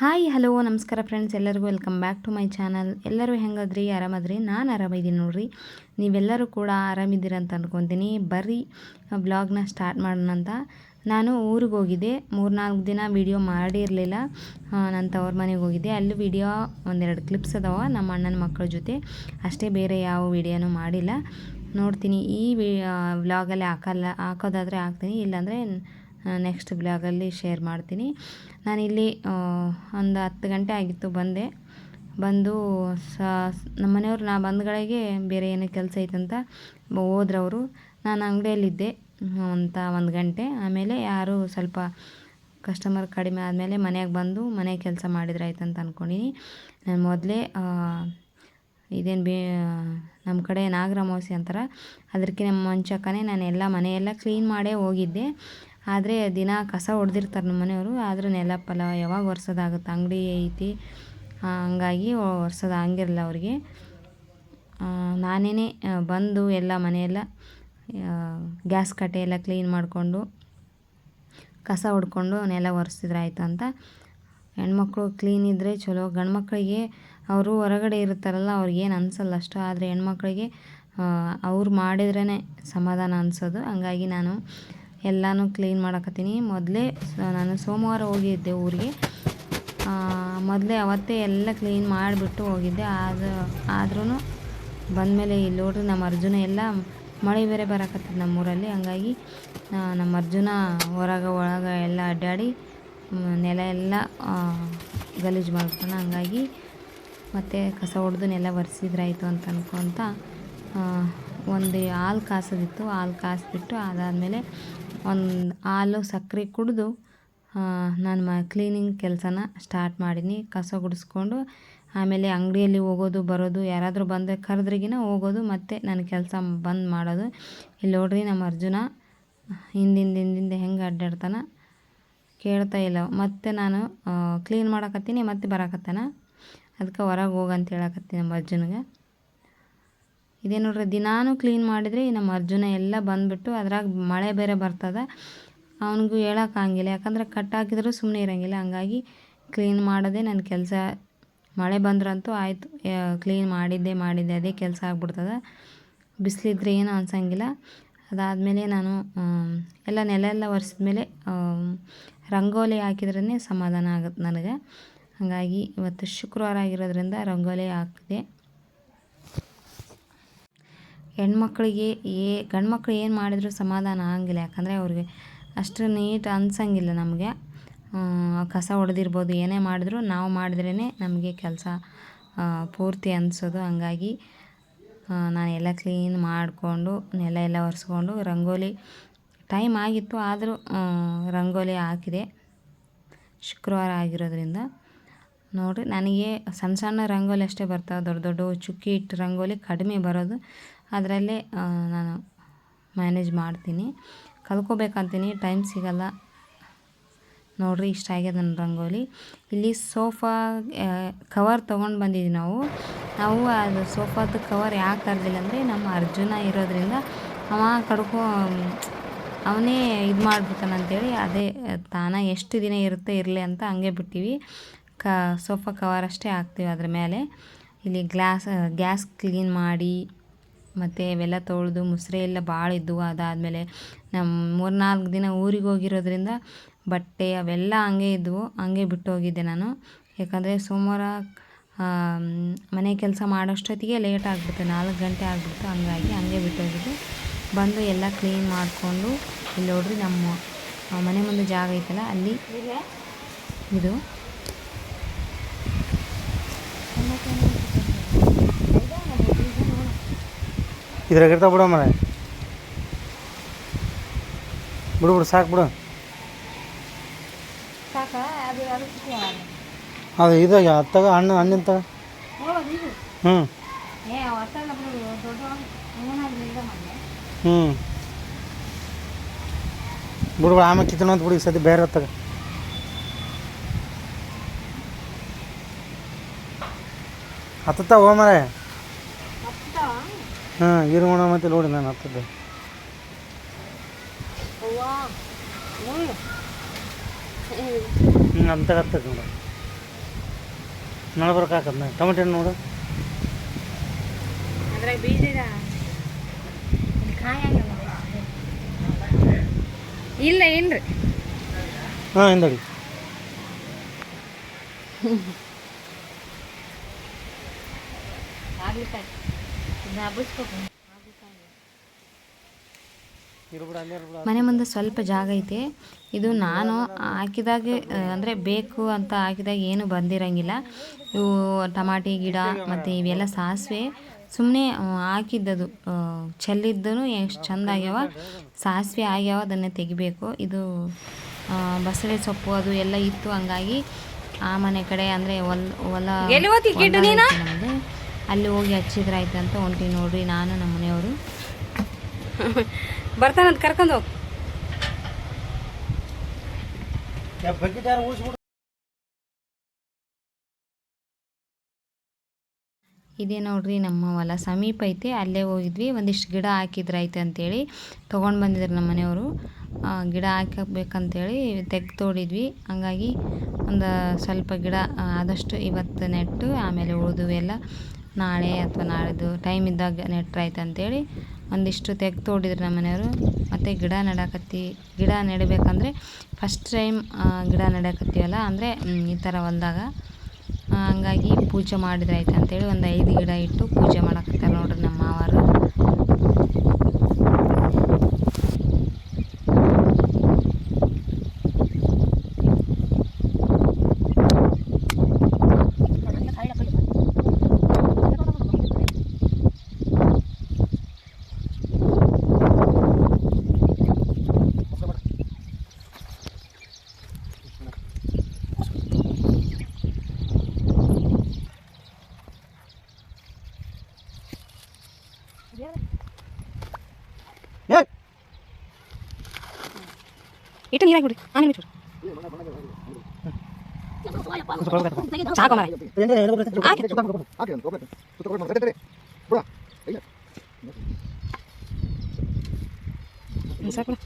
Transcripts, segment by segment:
Hi, hello, ನಮಸ್ಕಾರ friends ಎಲ್ಲರಿಗೂ welcome back to my channel ಎಲ್ಲರೂ ಹೆಂಗದ್ರಿ? ಆರಾಮದ್ರಿ? ನಾನು ಆರಾಮಿದ್ದೀನಿ ನೋಡ್ರಿ. ನೀವೆಲ್ಲರೂ ಕೂಡ ಆರಾಮಿದ್ದೀರ ಅಂತ ಅಂದ್ಕೊತೀನಿ ಬರ್ರಿ ಬ್ಲಾಗ್ನ ಸ್ಟಾರ್ಟ್ ಮಾಡೋಣ ಅಂತ. ನಾನು ಊರಿಗೆ ಹೋಗಿದ್ದೆ. ಮೂರ್ನಾಲ್ಕು ದಿನ ವೀಡಿಯೋ ಮಾಡಿರಲಿಲ್ಲ ನನ್ನ ತವ್ರ ಮನೆಗೆ ಹೋಗಿದ್ದೆ. ಅಲ್ಲಿ ವೀಡಿಯೋ ಒಂದೆರಡು ಕ್ಲಿಪ್ಸ್ ಅದಾವ ನಮ್ಮ ಅಣ್ಣನ ಮಕ್ಕಳ ಜೊತೆ. ಅಷ್ಟೇ ಬೇರೆ ಯಾವ ವೀಡಿಯೋನೂ ಮಾಡಿಲ್ಲ. ನೋಡ್ತೀನಿ. ಈ ವಿ ವ್ಲಾಗಲ್ಲಿ ಹಾಕಲ್ಲ, ಹಾಕೋದಾದರೆ ಹಾಕ್ತೀನಿ. ಇಲ್ಲಾಂದರೆ ನೆಕ್ಸ್ಟ್ ಬ್ಲಾಗಲ್ಲಿ ಶೇರ್ ಮಾಡ್ತೀನಿ. ನಾನಿಲ್ಲಿ ಒಂದು ಹತ್ತು ಗಂಟೆ ಆಗಿತ್ತು ಬಂದೆ. ಬಂದು ಸ, ನಮ್ಮ ಮನೆಯವ್ರು ನಾ ಬಂದಗಳಿಗೆ ಬೇರೆ ಏನೋ ಕೆಲಸ ಐತಂತ ಹೋದ್ರವರು. ನಾನು ಅಂಗಡಿಯಲ್ಲಿದ್ದೆ, ಅಂತ ಒಂದು ಗಂಟೆ. ಆಮೇಲೆ ಯಾರು ಸ್ವಲ್ಪ ಕಸ್ಟಮರ್ ಕಡಿಮೆ ಆದಮೇಲೆ ಮನೆಗೆ ಬಂದು ಮನೆ ಕೆಲಸ ಮಾಡಿದ್ರೆ ಆಯ್ತಂತ ಅಂದ್ಕೊಂಡಿನಿ ನಾನು ಮೊದಲೇ ಇದೇನು ಬೇ ನಮ್ಮ ಕಡೆ ನಾಗರಮೋಸಿ ಅಂತಾರೆ. ಅದಕ್ಕಿಂತ ಮಂಚಕ್ಕನೇ ನಾನು ಎಲ್ಲ ಮನೆಯೆಲ್ಲ ಕ್ಲೀನ್ ಮಾಡೇ ಹೋಗಿದ್ದೆ. ಆದರೆ ದಿನ ಕಸ ಹೊಡೆದಿರ್ತಾರೆ ನಮ್ಮ ಮನೆಯವರು, ಆದರೂ ನೆಲ ಯಾವಾಗ ಒರೆಸೋದಾಗುತ್ತೆ, ಅಂಗಡಿ ಐತಿ. ಹಂಗಾಗಿ ಒರ್ಸೋದು ಹಂಗಿರಲ್ಲ ಅವ್ರಿಗೆ. ನಾನೇ ಬಂದು ಎಲ್ಲ ಮನೆಯೆಲ್ಲ ಗ್ಯಾಸ್ ಕಟ್ಟೆ ಎಲ್ಲ ಕ್ಲೀನ್ ಮಾಡಿಕೊಂಡು, ಕಸ ಹೊಡ್ಕೊಂಡು ನೆಲ ಒರೆಸಿದ್ರೆ ಆಯಿತು ಅಂತ. ಹೆಣ್ಮಕ್ಳು ಕ್ಲೀನ್ ಇದ್ದರೆ ಚಲೋ. ಗಂಡು ಮಕ್ಕಳಿಗೆ ಅವರು ಹೊರಗಡೆ ಇರ್ತಾರಲ್ಲ ಅವ್ರಿಗೇನು ಅನಿಸಲ್ಲ ಅಷ್ಟು. ಆದರೆ ಹೆಣ್ಮಕ್ಳಿಗೆ ಅವ್ರು ಮಾಡಿದ್ರೇ ಸಮಾಧಾನ ಅನಿಸೋದು. ಹಂಗಾಗಿ ನಾನು ಎಲ್ಲನೂ ಕ್ಲೀನ್ ಮಾಡಕತ್ತೀನಿ. ಮೊದಲೇ ನಾನು ಸೋಮವಾರ ಹೋಗಿದ್ದೆ ಊರಿಗೆ. ಮೊದಲೇ ಅವತ್ತೇ ಎಲ್ಲ ಕ್ಲೀನ್ ಮಾಡಿಬಿಟ್ಟು ಹೋಗಿದ್ದೆ. ಆದ ಆದ್ರೂ ಬಂದಮೇಲೆ ಇಲ್ಲಿ ನೋಡ್ರಿ ನಮ್ಮ ಅರ್ಜುನ ಎಲ್ಲ ಮಳೆ ಬೇರೆ ಬರಕತ್ತದ ನಮ್ಮೂರಲ್ಲಿ. ಹಂಗಾಗಿ ನಮ್ಮ ಅರ್ಜುನ ಹೊರಗೆ ಒಳಗೆ ಎಲ್ಲ ಅಡ್ಡಾಡಿ ನೆಲ ಎಲ್ಲ ಗಲೀಜು ಮಾಡ್ತಾನೆ ಹಂಗಾಗಿ ಮತ್ತು ಕಸ ಹೊಡೆದು ನೆಲ ಒರೆಸಿದ್ರಾಯ್ತು ಅಂತ ಅನ್ಕೊತ ಒಂದು ಹಾಲು ಕಾಸೋದಿತ್ತು ಹಾಲು ಕಾಸಿಬಿಟ್ಟು ಅದಾದಮೇಲೆ ಒಂದು ಹಾಲು ಸಕ್ಕರೆ ಕುಡಿದು ನಾನು ಮ ಕ್ಲೀನಿಂಗ್ ಕೆಲಸನ ಸ್ಟಾರ್ಟ್ ಮಾಡೀನಿ. ಕಸ ಗುಡಿಸ್ಕೊಂಡು ಆಮೇಲೆ ಅಂಗಡಿಯಲ್ಲಿ ಹೋಗೋದು, ಬರೋದು, ಯಾರಾದರೂ ಬಂದರೆ ಕರೆದ್ರಿಗಿನ ಹೋಗೋದು, ಮತ್ತು ನನ್ನ ಕೆಲಸ ಬಂದ್ ಮಾಡೋದು. ಇಲ್ಲಿ ನೋಡ್ರಿ ನಮ್ಮ ಅರ್ಜುನ ಹಿಂದಿಂದ ಹಿಂದಿಂದ ಹೆಂಗೆ ಅಡ್ಡಾಡ್ತಾನ ಕೇಳ್ತಾ ಇಲ್ಲ. ಮತ್ತು ನಾನು ಕ್ಲೀನ್ ಮಾಡಕತ್ತೀನಿ, ಮತ್ತೆ ಬರಕತ್ತಾನ? ಅದಕ್ಕೆ ಹೊರಗೆ ಹೋಗಂತ ಹೇಳಕತ್ತೀನಿ ನಮ್ಮ ಅರ್ಜುನಿಗೆ. ಇದೇ ನೋಡ್ರಿ, ದಿನಾನು ಕ್ಲೀನ್ ಮಾಡಿದರೆ ನಮ್ಮ ಅರ್ಜುನ ಎಲ್ಲ ಬಂದುಬಿಟ್ಟು ಅದ್ರಾಗ ಮಳೆ ಬೇರೆ ಬರ್ತದೆ. ಅವನಿಗೂ ಹೇಳೋಕ್ಕಾಗಿಲ್ಲ ಯಾಕಂದ್ರೆ ಕಟ್ ಹಾಕಿದ್ರೂ ಸುಮ್ಮನೆ ಇರೋಂಗಿಲ್ಲ. ಹಂಗಾಗಿ ಕ್ಲೀನ್ ಮಾಡೋದೇ ನನ್ನ ಕೆಲಸ, ಮಳೆ ಬಂದ್ರಂತೂ ಆಯಿತು. ಕ್ಲೀನ್ ಮಾಡಿದ್ದೆ ಮಾಡಿದ್ದೆ, ಅದೇ ಕೆಲಸ ಆಗ್ಬಿಡ್ತದೆ. ಬಿಸಿಲಿದ್ರೆ ಏನು ಅನ್ಸಂಗಿಲ್ಲ. ಅದಾದಮೇಲೆ ನಾನು ಎಲ್ಲ ನೆಲ ಎಲ್ಲ ಒರೆಸಿದ್ಮೇಲೆ ರಂಗೋಲಿ ಹಾಕಿದ್ರೇ ಸಮಾಧಾನ ಆಗುತ್ತೆ ನನಗೆ. ಹಾಗಾಗಿ ಇವತ್ತು ಶುಕ್ರವಾರ ಆಗಿರೋದ್ರಿಂದ ರಂಗೋಲಿ ಹಾಕಿದೆ. ಹೆಣ್ಮಕ್ಳಿಗೆ ಏ ಗಂಡು ಮಕ್ಳು ಏನು ಮಾಡಿದರೂ ಸಮಾಧಾನ ಆಗಂಗಿಲ್ಲ. ಯಾಕಂದರೆ ಅವ್ರಿಗೆ ಅಷ್ಟು ನೀಟ್ ಅನ್ಸಂಗಿಲ್ಲ ನಮಗೆ. ಕಸ ಹೊಡೆದಿರ್ಬೋದು ಏನೇ ಮಾಡಿದ್ರು ನಾವು ಮಾಡಿದ್ರೇ ನಮಗೆ ಕೆಲಸ ಪೂರ್ತಿ ಅನಿಸೋದು. ಹಂಗಾಗಿ ನಾನು ಎಲ್ಲ ಕ್ಲೀನ್ ಮಾಡಿಕೊಂಡು, ನೆಲ ಎಲ್ಲ ಒರೆಸ್ಕೊಂಡು, ರಂಗೋಲಿ ಟೈಮ್ ಆಗಿತ್ತು, ಆದರೂ ರಂಗೋಲಿ ಹಾಕಿದೆ. ಶುಕ್ರವಾರ ಆಗಿರೋದ್ರಿಂದ. ನೋಡಿರಿ, ನನಗೆ ಸಣ್ಣ ಸಣ್ಣ ರಂಗೋಲಿ ಅಷ್ಟೇ ಬರ್ತಾವೆ. ದೊಡ್ಡ ದೊಡ್ಡ ಚುಕ್ಕಿ ಇಟ್ಟು ರಂಗೋಲಿ ಕಡಿಮೆ ಬರೋದು. ಅದರಲ್ಲೇ ನಾನು ಮ್ಯಾನೇಜ್ ಮಾಡ್ತೀನಿ. ಕಲ್ತ್ಕೋಬೇಕಂತೀನಿ ಟೈಮ್ ಸಿಗಲ್ಲ. ನೋಡಿರಿ, ಇಷ್ಟ ಆಗ್ಯದ ನನ್ನ ರಂಗೋಲಿ. ಇಲ್ಲಿ ಸೋಫಾ ಕವರ್ ತೊಗೊಂಡು ಬಂದಿದ್ವಿ ನಾವು. ನಾವು ಅದು ಸೋಫಾದ ಕವರ್ ಯಾಕೆ ಕರೆದಿಲ್ಲ ಅಂದರೆ, ನಮ್ಮ ಅರ್ಜುನ ಇರೋದ್ರಿಂದ ಅವ ಕಡ್ಕೊ, ಅವನೇ ಇದು ಮಾಡಿಬಿಡ್ತಾನಂತೇಳಿ ಅದೇ, ತಾನ ಎಷ್ಟು ದಿನ ಇರುತ್ತೆ, ಇರಲಿ ಅಂತ ಹಂಗೆ ಬಿಟ್ಟಿವಿ. ಕ ಸೋಫಾ ಕವರ್ ಅಷ್ಟೇ ಹಾಕ್ತೀವಿ ಅದ್ರ ಮೇಲೆ. ಇಲ್ಲಿ ಗ್ಲಾಸ್, ಗ್ಯಾಸ್ ಕ್ಲೀನ್ ಮಾಡಿ ಮತ್ತು ಇವೆಲ್ಲ ತೊಳೆದು ಮುಸ್ರೆ ಎಲ್ಲ ಭಾಳ ಇದ್ದವು ಅದಾದಮೇಲೆ ನಮ್ಮ ಮೂರು ನಾಲ್ಕು ದಿನ ಊರಿಗೆ ಹೋಗಿರೋದ್ರಿಂದ ಬಟ್ಟೆ ಅವೆಲ್ಲ ಹಂಗೆ ಇದ್ದವು ಹಂಗೆ ಬಿಟ್ಟು ಹೋಗಿದ್ದೆ ನಾನು. ಯಾಕಂದರೆ ಸೋಮವಾರ ಮನೆ ಕೆಲಸ ಮಾಡೋಷ್ಟೊತ್ತಿಗೆ ಲೇಟ್ ಆಗಿಬಿಡ್ತು ನಾಲ್ಕು ಗಂಟೆ ಆಗಿಬಿಡ್ತು ಹಂಗಾಗಿ ಹಂಗೆ ಬಿಟ್ಟೋಗಿದ್ದು ಬಂದು ಎಲ್ಲ ಕ್ಲೀನ್ ಮಾಡಿಕೊಂಡು ಇಲ್ಲಿ ನೋಡ್ರಿ ನಮ್ಮ ಮನೆ ಮುಂದೆ ಜಾಗ ಐತಲ್ಲ ಅಲ್ಲಿ ಇದು. ಇದ್ರಾಗ ಇರ್ತಾವ ಬಿಡು ಮನೆ. ಬಿಡು ಬಿಡು ಸಾಕು ಬಿಡು. ಅದು ಇದಾಗ ಅತ್ತಾಗ ಹಣ್ಣು ಹಣ್ಣಿನ ತಗ. ಹ್ಞೂ ಹ್ಞೂ ಬಿಡು ಬಿಡು ಆಮೇಲೆ ಕಿತ್ತಣ ಅಂತ ಬಿಡು ಸತಿ ಬೇರೆ ಹೊತ್ತಾಗ. ಹತ್ತತ್ತ ಮರ. ಹಾಂ ಇರೋಣ ಮತ್ತೆ ನೋಡಿ ನಾನು ಹತ್ತದ್ದು. ಹ್ಞೂ ಅಂತ ಹತ್ತದ ನೋಡ. ನಳಬರ್ಕ ಹಾಕದ್ನ ಟೊಮೆಟೊ ಹಣ್ಣು ನೋಡು. ಅದ್ರಾಗ ಬೀಜ ಇದೆ ಇಲ್ಲ ಏನ್ರಿ ಹಾಂ ಹಿಂದಡಿ ಆಗ್ಲಿಕ್ಕೆ ಮನೆ ಮುಂದೆ ಸ್ವಲ್ಪ ಜಾಗ ಐತೆ. ಇದು ನಾನು ಹಾಕಿದಾಗೆ ಅಂದರೆ ಬೇಕು ಅಂತ ಹಾಕಿದಾಗ ಏನು ಬಂದಿರಂಗಿಲ್ಲ. ಇವು ಟಮಾಟಿ ಗಿಡ ಮತ್ತು ಇವೆಲ್ಲ ಸಾಸಿವೆ. ಸುಮ್ಮನೆ ಹಾಕಿದ್ದದು ಚೆಲ್ಲಿದ್ದನು ಎಷ್ಟು ಚೆಂದ ಆಗ್ಯಾವ. ಸಾಸಿವೆ ಆಗ್ಯಾವ ಅದನ್ನೇ ತೆಗಿಬೇಕು. ಇದು ಬಸಳೆ ಸೊಪ್ಪು ಅದು ಎಲ್ಲ ಇತ್ತು ಹಂಗಾಗಿ ಆ ಮನೆ ಕಡೆ ಅಂದರೆ ಹೊಲ ಹೊಲ. ಅಲ್ಲಿ ಹೋಗಿ ಹಚ್ಚಿದ್ರೆ ಆಯ್ತಂತ ಹೊಂಟಿ ನೋಡ್ರಿ ನಾನು ನಮ್ಮ ಮನೆಯವರು. ಬರ್ತಾನಂತ ಕರ್ಕೊಂಡು ಹೋಗಿ. ಇದೇ ನೋಡ್ರಿ ನಮ್ಮ ಹೊಲ ಸಮೀಪ ಐತೆ ಅಲ್ಲೇ ಹೋಗಿದ್ವಿ ಒಂದಿಷ್ಟು ಗಿಡ ಹಾಕಿದ್ರಾಯ್ತು ಅಂತೇಳಿ ತೊಗೊಂಡು ಬಂದಿದ್ರು ನಮ್ಮ ಮನೆಯವರು. ಗಿಡ ಹಾಕಬೇಕಂತೇಳಿ ತೆಗ್ದು ತೋಡಿದ್ವಿ. ಹಂಗಾಗಿ ಒಂದು ಸ್ವಲ್ಪ ಗಿಡ ಆದಷ್ಟು ಇವತ್ತು ನೆಟ್ಟು ಆಮೇಲೆ ಉಳಿದುವೆಲ್ಲ ನಾಳೆ ಅಥವಾ ನಾಳಿದ್ದು ಟೈಮ್ ಇದ್ದಾಗ ನೆಟ್ರಾಯ್ತು ಅಂತೇಳಿ ಒಂದಿಷ್ಟು ತೆಗ್ದು ತೋಡಿದ್ರು ನಮ್ಮ ಮನೆಯವರು ಮತ್ತು ಗಿಡ ನೆಡಕತ್ತಿ, ಗಿಡ ನೆಡಬೇಕಂದ್ರೆ ಫಸ್ಟ್ ಟೈಮ್ ಗಿಡ ನೆಡಕತ್ತೀವಲ್ಲ, ಅಂದರೆ ಈ ಥರ ಹೊಲ್ದಾಗ. ಹಂಗಾಗಿ ಪೂಜೆ ಮಾಡಿದ್ರೆ ಆಯ್ತು ಅಂತೇಳಿ ಒಂದು ಐದು ಗಿಡ ಇಟ್ಟು ಪೂಜೆ ಮಾಡಕತ್ತಾರೆ ನೋಡ್ರಿ ನಮ್ಮ ಮಾವಾರು. ಇಟ್ಟು ನೀರಾಗಿ ಬಿಡಿ ಆನೆ ಬಿಟ್ಟು ಸಾಕು ಮಾರಾಯ. ಹ್ಮ್, ಸಾಕು ಬಿಡು.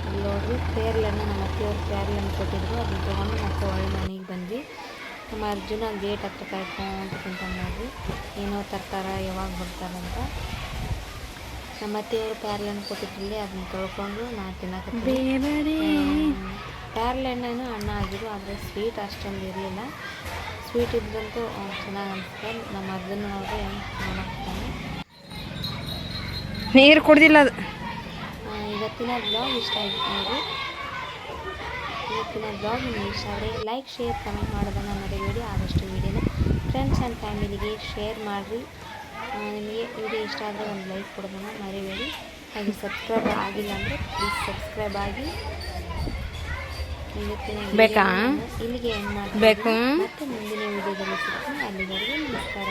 ಅಲ್ಲಿ ನೋಡ್ರಿ ಪೇರ್ಲನ್ನು ನಮ್ಮ ಅತ್ತೆಯವ್ರು ಪೇರ್ಲನ್ನು ಕೊಟ್ಟಿದ್ರು ಅದನ್ನ ತೊಗೊಂಡು ಮತ್ತೆ ಒಳ್ಳೆ ಮನೆಗೆ ಬಂದ್ವಿ ನಮ್ಮ ಅರ್ಜುನ ಗೇಟ್ ಹತ್ರ ಕಾಯ್ಕೊಂತ ಕುಂತ ನೋಡ್ರಿ. ಏನೋ ತರ್ತಾರ ಯಾವಾಗ ಬರ್ತಾರಂತ ನಮ್ಮ ಅತ್ತೆಯವರು ಹಣ್ಣು ಕೊಟ್ಟಿದ್ರಲ್ಲಿ ಅದನ್ನ ತೊಳ್ಕೊಂಡು ನಾ ತಿನ್ನಕತ್ತೀನಿ. ಪ್ಯಾರ್ಲೆಣ್ಣು ಅನ್ನ ಆಗಿರು ಆದರೆ ಸ್ವೀಟ್ ಅಷ್ಟೊಂದು ಇರಲಿಲ್ಲ. ಸ್ವೀಟ್ ಇದ್ದಂತೂ ಚೆನ್ನಾಗಿ ಅನಿಸ್ತದೆ ನಮ್ಮ ಅರ್ಜುನ ನೋಡ್ರಿ ನೋಡಕ್ತಾನೆ ನೀರು ಕುಡ್ದಿಲ್ಲ ಅದು. ಇವತ್ತಿನ ಬ್ಲಾಗ್ ಇಷ್ಟ ಆಯ್ತು ನೋಡಿ ಇವತ್ತಿನ ಬ್ಲಾಗ್ ನಿಮಗೆ ಇಷ್ಟ ಆದರೆ ಲೈಕ್ ಶೇರ್ ಕಮೆಂಟ್ ಮಾಡೋದನ್ನು ಮರಿಬೇಡಿ. ಆದಷ್ಟು ವೀಡಿಯೋನ ಫ್ರೆಂಡ್ಸ್ ಆ್ಯಂಡ್ ಫ್ಯಾಮಿಲಿಗೆ ಶೇರ್ ಮಾಡಿರಿ. ನಿಮಗೆ ವಿಡಿಯೋ ಇಷ್ಟ ಆದರೆ ಒಂದು ಲೈಕ್ ಕೊಡೋದನ್ನು ಮರಿಬೇಡಿ. ಹಾಗೆ ಸಬ್ಸ್ಕ್ರೈಬ್ ಆಗಿಲ್ಲ ಅಂದರೆ ಪ್ಲೀಸ್ ಸಬ್ಸ್ಕ್ರೈಬ್ ಆಗಿ. ಇವತ್ತಿನ ಬೇಕಾ? ಇಲ್ಲಿಗೆ ಎಂಡ್ ಮಾಡಬೇಕು ಬೇಕು? ಮತ್ತೆ ಮುಂದಿನ ವಿಡಿಯೋದಲ್ಲಿ ಸಿಗ್ತೀನಿ. ಅಲ್ಲಿವರೆಗೂ ನಮಸ್ಕಾರ.